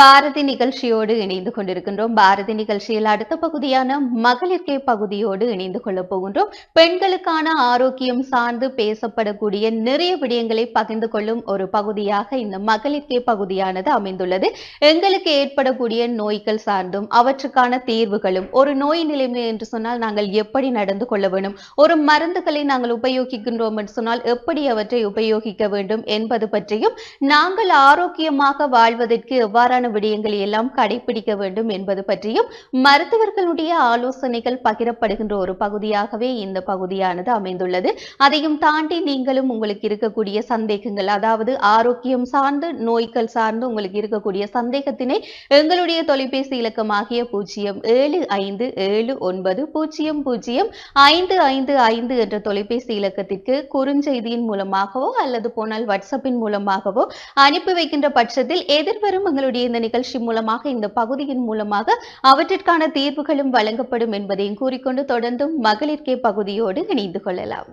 பாரதி நிகழ்ச்சியோடு இணைந்து கொண்டிருக்கின்றோம். பாரதி நிகழ்ச்சியில் அடுத்த பகுதியான மகளிர்கே பகுதியோடு இணைந்து கொள்ளப் போகின்றோம். பெண்களுக்கான ஆரோக்கியம் சார்ந்து பேசப்படக்கூடிய நிறைய விடயங்களை பகிர்ந்து கொள்ளும் ஒரு பகுதியாக இந்த மகளிர்கே பகுதியானது அமைந்துள்ளது. எங்களுக்கு ஏற்படக்கூடிய நோய்கள் சார்ந்தும் அவற்றுக்கான தீர்வுகளும் ஒரு நோய் நிலைமை என்று சொன்னால் நாங்கள் எப்படி நடந்து கொள்ள வேண்டும்? ஒரு மருந்துகளை நாங்கள் உபயோகிக்கின்றோம் என்று சொன்னால் எப்படி அவற்றை உபயோகிக்க வேண்டும் என்பது பற்றியும் நாங்கள் ஆரோக்கியமாக வாழ்வதற்கு எவ்வாறான விடயங்களை எல்லாம் கடைபிடிக்க வேண்டும் என்பது பற்றியும் மருத்துவர்களுடைய ஆலோசனைகள் பகிரப்படுகின்ற ஒரு பகுதியாகவே இந்த பகுதியானது அமைந்துள்ளது. அதையும் தாண்டி நீங்களும் உங்களுக்கு இருக்கக்கூடிய சந்தேகங்கள் அதாவது ஆரோக்கியம் சார்ந்து நோய்கள் சார்ந்து உங்களுக்கு இருக்கக்கூடிய சந்தேகத்தினை எங்களுடைய தொலைபேசி இலக்கமாகிய பூஜ்ஜியம் ஏழு ஐந்து ஏழு ஒன்பது பூஜ்ஜியம் பூஜ்ஜியம் ஐந்து ஐந்து ஐந்து என்ற தொலைபேசி இலக்கத்திற்கு குறுஞ்செய்தியின் மூலமாகவோ அல்லது போனால் வாட்ஸ்அப்பின் மூலமாகவோ அனுப்பி வைக்கின்ற பட்சத்தில் எதிர்வரும் எங்களுடைய இந்த நிகழ்ச்சி மூலமாக இந்த பகுதியின் மூலமாக அவற்றிற்கான தீர்வுகளும் வழங்கப்படும் என்பதையும் கூறிக்கொண்டு தொடர்ந்தும் மகளிர்கே பகுதியோடு இணைந்து கொள்ளலாம்.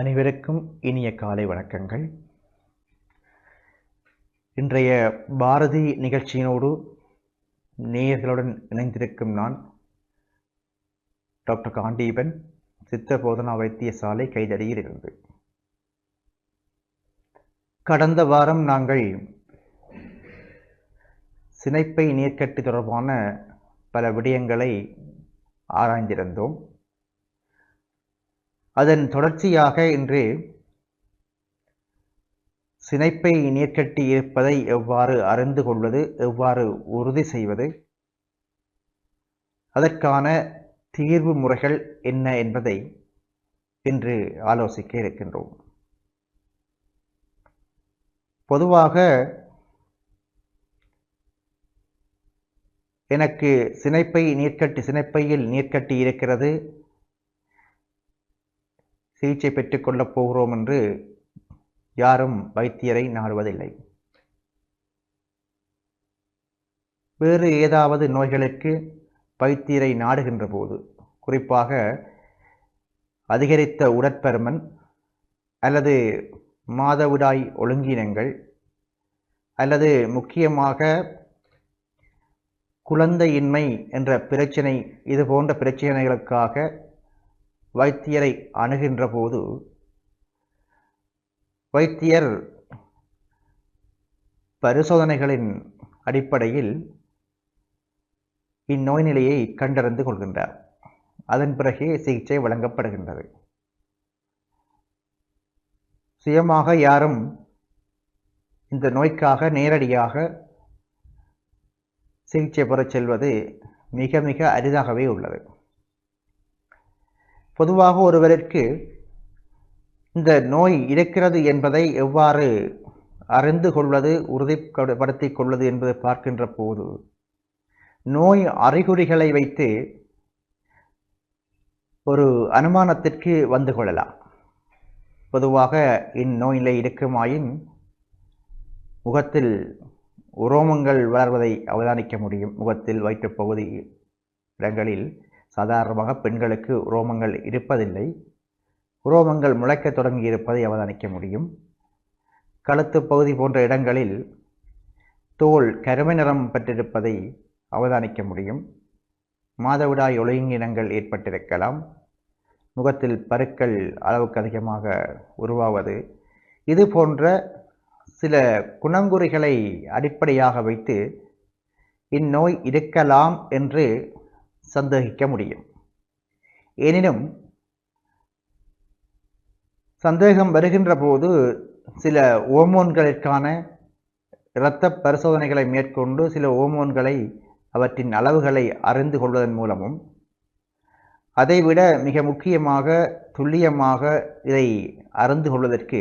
அனைவருக்கும் இனிய காலை வணக்கங்கள். இன்றைய பாரதி நிகழ்ச்சியினோடு நேயர்களுடன் இணைந்திருக்கும் நான் டாக்டர் காண்டீபன். சித்த போதனா வைத்தியசாலை கைதடியில் இருந்து கடந்த வாரம் நாங்கள் சினைப்பை நீர்க்கட்டு தொடர்பான பல விடயங்களை ஆராய்ந்திருந்தோம். அதன் தொடர்ச்சியாக இன்று சினைப்பை நீர்க்கட்டி இருப்பதை எவ்வாறு அறிந்து கொள்வது எவ்வாறு உறுதி செய்வது அதற்கான தீர்வு முறைகள் என்ன என்பதை இன்று ஆலோசிக்க இருக்கின்றோம். பொதுவாக எனக்கு சினைப்பை நீர்க்கட்டி சினைப்பையில் நீர்க்கட்டி இருக்கிறது. சிகிச்சை பெற்றுக்கொள்ளப் போகிறோம் என்று யாரும் வைத்தியரை நாடுவதில்லை. வேறு ஏதாவது நோய்களுக்கு வைத்தியரை நாடுகின்ற போது குறிப்பாக அதிகரித்த உடற்பருமன் அல்லது மாதவிடாய் ஒழுங்கினங்கள் அல்லது முக்கியமாக குழந்தையின்மை என்ற பிரச்சனை இது போன்ற பிரச்சனைகளுக்காக வைத்தியரை அணுகின்ற போது வைத்தியர் பரிசோதனைகளின் அடிப்படையில் இந்நோய் நிலையை கண்டறிந்து கொள்கின்றார். அதன் பிறகே சிகிச்சை வழங்கப்படுகின்றது. சுயமாக யாரும் இந்த நோய்க்காக நேரடியாக சிகிச்சை பெறச் செல்வது மிக மிக அரிதாகவே உள்ளது. பொதுவாக ஒருவருக்கு இந்த நோய் இருக்கிறது என்பதை எவ்வாறு அறிந்து கொள்வது உறுதிப்படுத்திக் கொள்வது என்பதை பார்க்கின்ற போது நோய் அறிகுறிகளை வைத்து ஒரு அனுமானத்திற்கு வந்து கொள்ளலாம். பொதுவாக இந்நோயிலை இருக்குமாயின் முகத்தில் உரோமங்கள் வளர்வதை அவதானிக்க முடியும். முகத்தில் வயிற்றுப்பகுதி இடங்களில் சாதாரணமாக பெண்களுக்கு உரோமங்கள் இருப்பதில்லை. உரோமங்கள் முளைக்க தொடங்கி இருப்பதை அவதானிக்க முடியும். கழுத்து பகுதி போன்ற இடங்களில் தோல் கருமை நிறம் பெற்றிருப்பதை அவதானிக்க முடியும். மாதவிடாய் ஒழுங்கினங்கள் ஏற்பட்டிருக்கலாம். முகத்தில் பருக்கள் அளவுக்கு அதிகமாக உருவாவது. இது போன்ற சில குணங்குறிகளை அடிப்படையாக வைத்து இந்நோய் இருக்கலாம் என்று சந்தேகிக்க முடியும். எனினும் சந்தேகம் வருகின்ற போது சில ஓமோன்களிற்கான இரத்த பரிசோதனைகளை மேற்கொண்டு சில ஓமோன்களை அவற்றின் அளவுகளை அறிந்து கொள்வதன் மூலமும் அதைவிட மிக முக்கியமாக துல்லியமாக இதை அறிந்து கொள்வதற்கு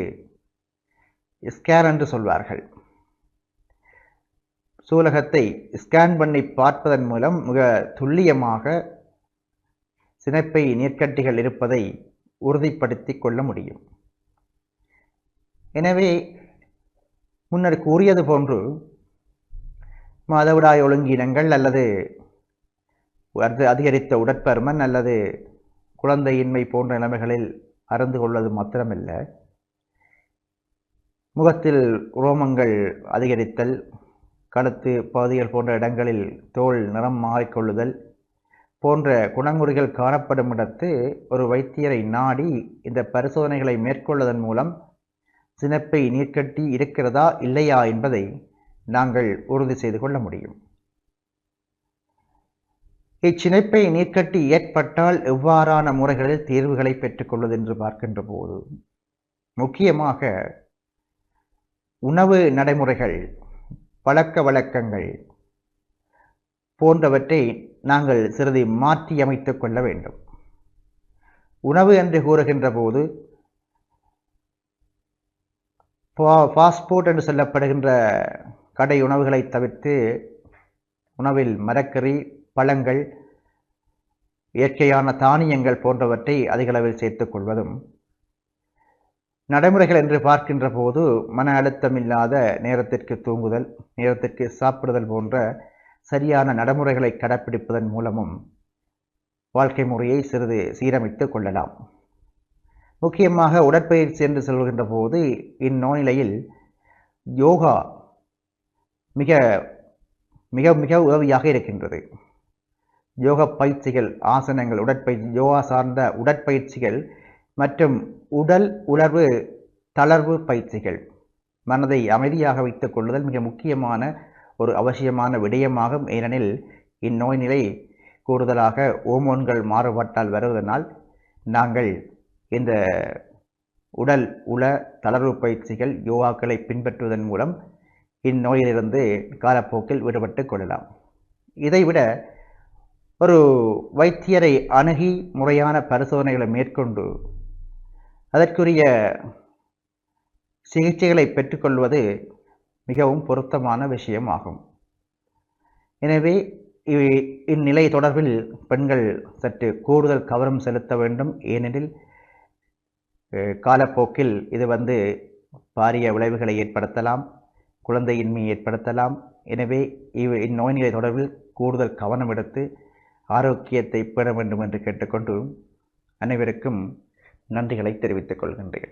ஸ்கேன் என்று சொல்வார்கள். சூலகத்தை ஸ்கேன் பண்ணி பார்ப்பதன் மூலம் மிக துல்லியமாக சினைப்பை நீர்க்கட்டிகள் இருப்பதை உறுதிப்படுத்தி கொள்ள முடியும். எனவே முன்னர் கூறியது போன்று மாதவிடாய் ஒழுங்கினங்கள் அல்லது அதிகரித்த உடற்பருமன் அல்லது குழந்தையின்மை போன்ற நிலைமைகளில் அறந்து கொள்வது மாத்திரமல்ல. முகத்தில் உரோமங்கள் அதிகரித்தல் கழுத்து பகுதிகள் போன்ற இடங்களில் தோல் நிறம் மாறிக்கொள்ளுதல் போன்ற குணங்குறிகள் காணப்படும் இடத்து ஒரு வைத்தியரை நாடி இந்த பரிசோதனைகளை மேற்கொள்வதன் மூலம் சினப்பை நீர்க்கட்டி இருக்கிறதா இல்லையா என்பதை நாங்கள் உறுதி செய்து கொள்ள முடியும். இச்சினைப்பை நீர்க்கட்டி ஏற்பட்டால் எவ்வாறான முறைகளில் தீர்வுகளை பெற்றுக்கொள்வது என்று பார்க்கின்ற போது முக்கியமாக உணவு நடைமுறைகள் பழக்க வழக்கங்கள் போன்றவற்றை நாங்கள் சிறிது மாற்றி அமைத்துக் கொள்ள வேண்டும். உணவு என்று கூறுகின்ற போது பாஸ்போர்ட் என்று சொல்லப்படுகின்ற கடை உணவுகளை தவிர்த்து உணவில் மரக்கறி பழங்கள் இயற்கையான தானியங்கள் போன்றவற்றை அதிகளவில் சேர்த்துக் கொள்வதும் நடைமுறைகள் என்று பார்க்கின்ற போது மன அழுத்தம் இல்லாத நேரத்திற்கு தூங்குதல் நேரத்திற்கு சாப்பிடுதல் போன்ற சரியான நடைமுறைகளை கடைப்பிடிப்பதன் மூலமும் வாழ்க்கை முறையை சிறிது சீரமைத்து கொள்ளலாம். முக்கியமாக உடற்பயிற்சி என்று சொல்கின்ற போது இந்நோயிலையில் யோகா மிக மிக மிக உதவியாக இருக்கின்றது. யோக பயிற்சிகள் ஆசனங்கள் உடற்பயிற்சி யோகா சார்ந்த உடற்பயிற்சிகள் மற்றும் உடல் உணர்வு தளர்வு பயிற்சிகள். மனதை அமைதியாக வைத்துக் கொள்ளுதல் மிக முக்கியமான ஒரு அவசியமான விடயமாகும். ஏனெனில் இந்நோய் நிலை கூடுதலாக ஓமோன்கள் மாறுபாட்டால் வருவதனால் நாங்கள் இந்த உடல் உள தளர்வு பயிற்சிகள் யோகாக்களை பின்பற்றுவதன் மூலம் இந்நோயிலிருந்து காலப்போக்கில் விடுபட்டு கொள்ளலாம். இதைவிட ஒரு வைத்தியரை அணுகி முறையான பரிசோதனைகளை மேற்கொண்டு அதற்குரிய சிகிச்சைகளை பெற்றுக்கொள்வது மிகவும் பொருத்தமான விஷயமாகும். எனவே இந்நிலை தொடர்பில் பெண்கள் சற்று கூடுதல் கவனம் செலுத்த வேண்டும். ஏனெனில் காலப்போக்கில் இது வந்து பாரிய விளைவுகளை ஏற்படுத்தலாம். குழந்தையின்மை ஏற்படுத்தலாம். எனவே இவ் இந்நோய் தொடர்பில் கூடுதல் கவனம் எடுத்து ஆரோக்கியத்தை பெற வேண்டும் என்று கேட்டுக்கொண்டு அனைவருக்கும் நன்றிகளை தெரிவித்துக் கொள்கின்றேன்.